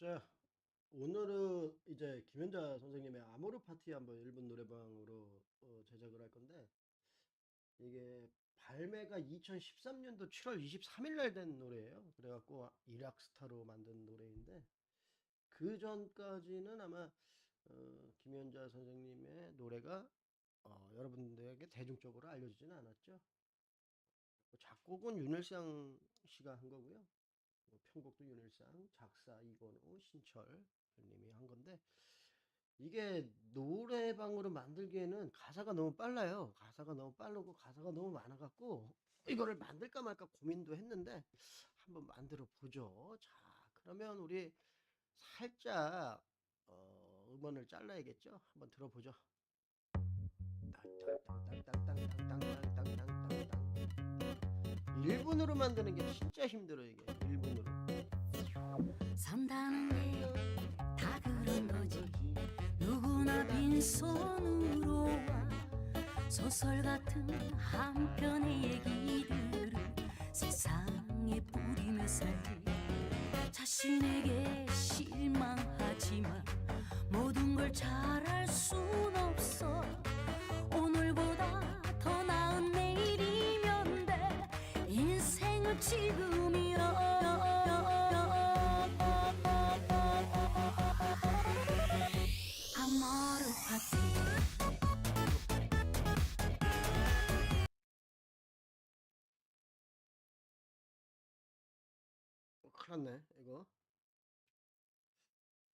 자, 오늘은 이제 김현자 선생님의 아모르 파티 한번 일본 노래방으로 어, 제작을 할 건데 이게 발매가 2013년도 7월 23일 날 된 노래예요. 그래갖고 일약스타로 만든 노래인데 그 전까지는 아마 어, 김현자 선생님의 노래가 어, 여러분들에게 대중적으로 알려지지는 않았죠. 작곡은 윤일상 씨가 한 거고요. 뭐 편곡도 윤일상, 작사 이건우, 신철 님이 한 건데 이게 노래방으로 만들기에는 가사가 너무 빨라요. 가사가 너무 빠르고 가사가 너무 많아갖고 이거를 만들까 말까 고민도 했는데 한번 만들어 보죠. 자 그러면 우리 살짝 어, 음원을 잘라야겠죠. 한번 들어보죠. 1분으로 만드는 게 진짜 힘들어 이게 1분으로 산다는 게 다 그런 거지. 누구나 빈손으로 와. 소설 같은 한 편의 얘기들을 세상에 뿌리며 살지. 자신에게 실망하지만 모든 걸 잘할 순 없어 났네 이거.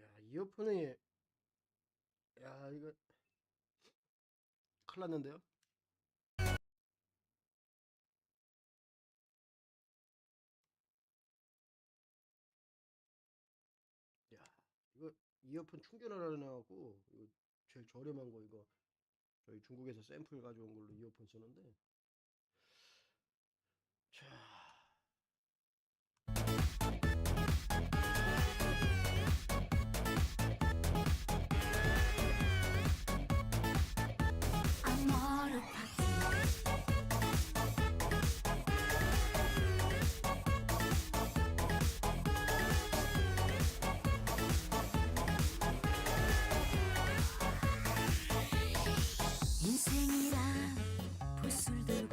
야 이어폰이 야 이거 큰일 났는데요? 야 이거 이어폰 충전하려 해갖고 이거 제일 저렴한 거 이거 저희 중국에서 샘플 가져온 걸로 이어폰 쓰는데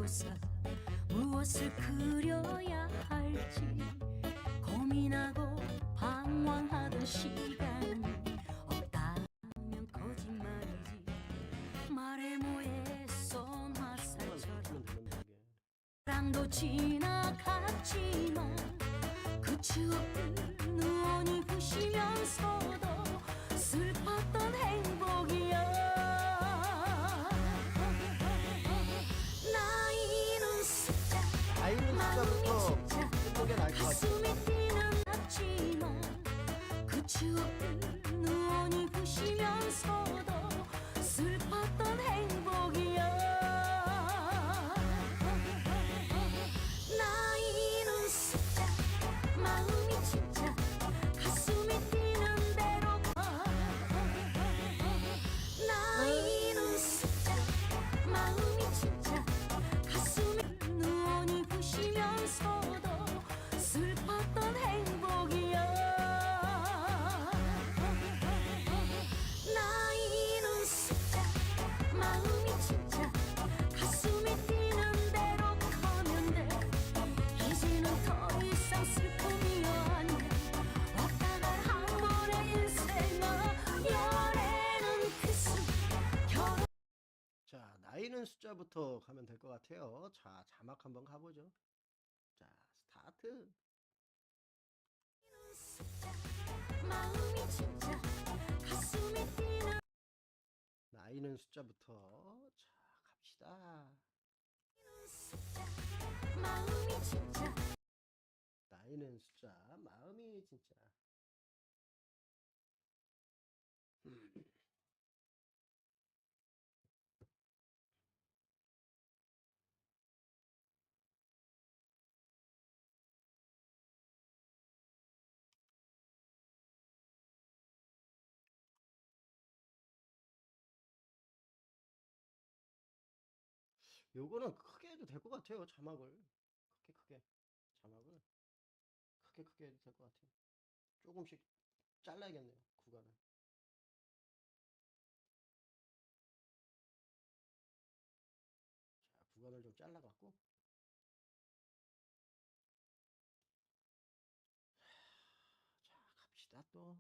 들고서 무엇을 그려야 할지 고민하고 방황하던 시간이 없다면 거짓말이지. 말해 뭐해 쏜 화살처럼. 사랑도 지나갔지만 그 추억들 여자로서 행복에 날것 같아요. 자, 나이는 숫자부터 가면 될 것 같아요. 자, 자막 한번 가보죠. 자, 스타트. 나이는 숫자부터. 자, 갑시다. 나이는 숫자, 마음이 진짜. 요거는 크게 해도 될 것 같아요. 자막을. 크게 크게. 자막을 크게 크게 해도 될 것 같아요. 조금씩 잘라야겠네요. 구간을. 자, 구간을 좀 잘라갖고 자, 갑시다 또.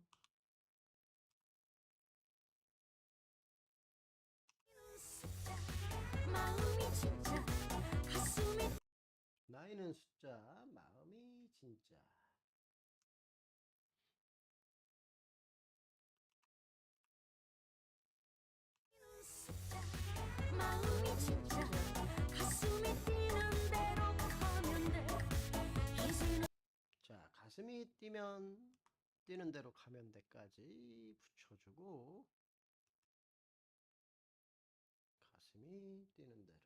나이는 숫자, 마음이 진짜. 마음이 진짜. 가슴이 뛰는 대로 가면 돼. 자, 가슴이 뛰면 뛰는 대로 가면 돼까지 붙여주고 가슴이 뛰는 대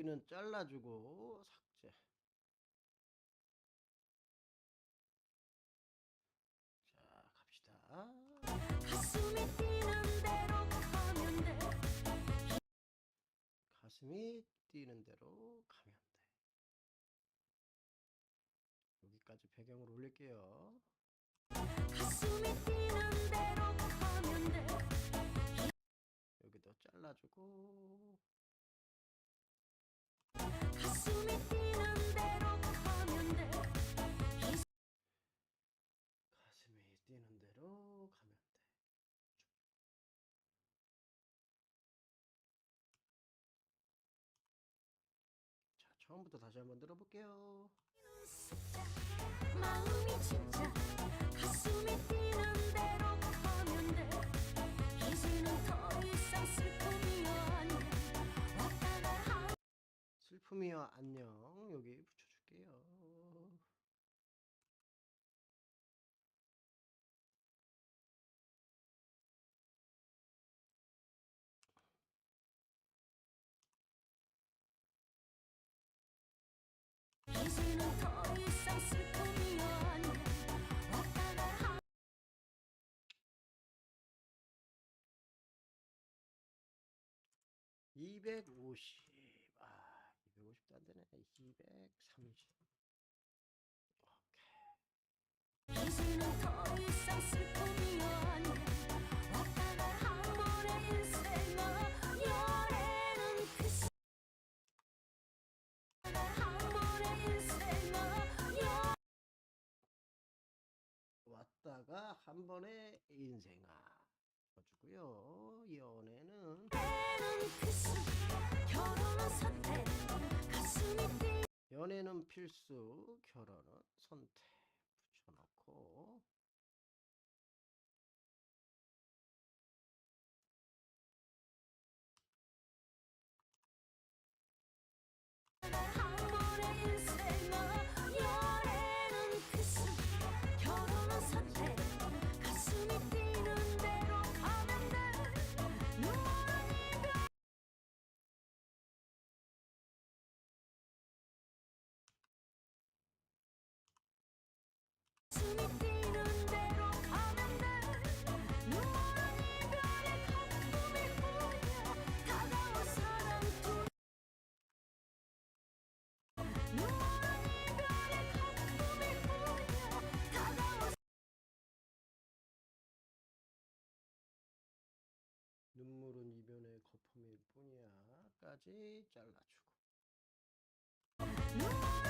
여기는 잘라주고 삭제. 자 갑시다. 가슴이 뛰는 대로 가면 돼. 여기까지 배경을 올릴게요. 가슴이 뛰는 대로 가면 돼. 여기도 잘라주고 처음부터 다시 한번 들어볼게요. 슬픔이여 안녕 여기 붙여줄게요. 250. 아, 250도 안 되네. 230. 오케이. 이제는 더 이상 슬픔이 아니야 왔다가 한 번에 인생아. 해주고요. 연애는 필수, 결혼은 선택 눈물은 이별의 거품일 뿐이야. 다가올 사랑 두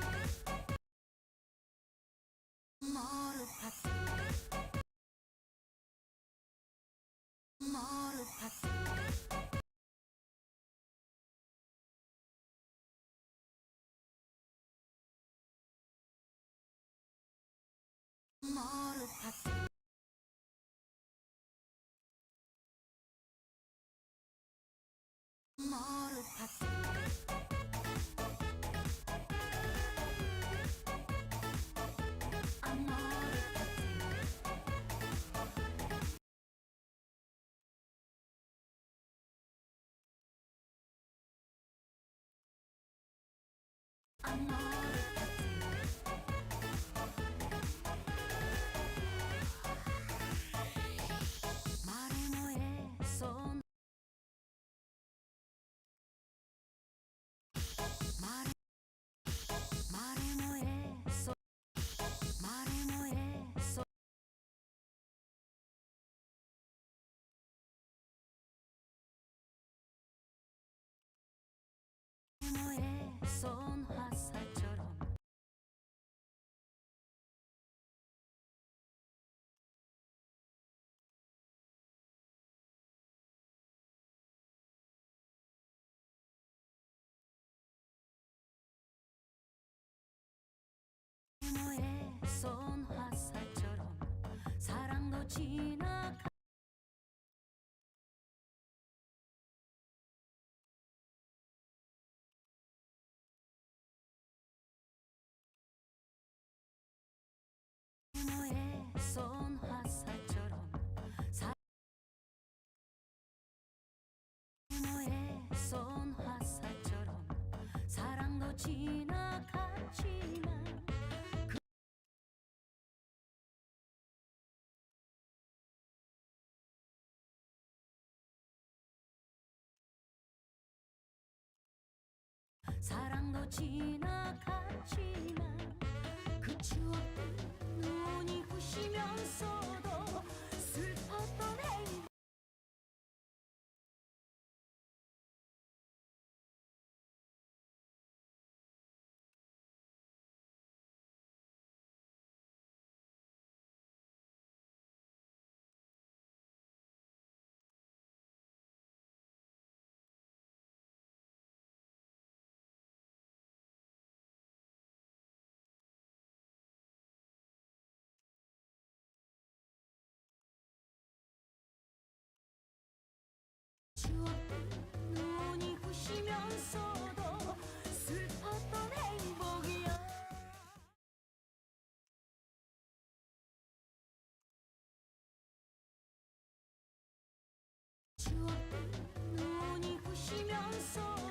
Motherfucker. So. 쏜 화살처럼 사랑도 지나가 너의 사랑도 지나갔지만 그 추억들 눈이 부시면서도 슬펐던 행 서도 슬펐던 행복이야. 눈이 부시면서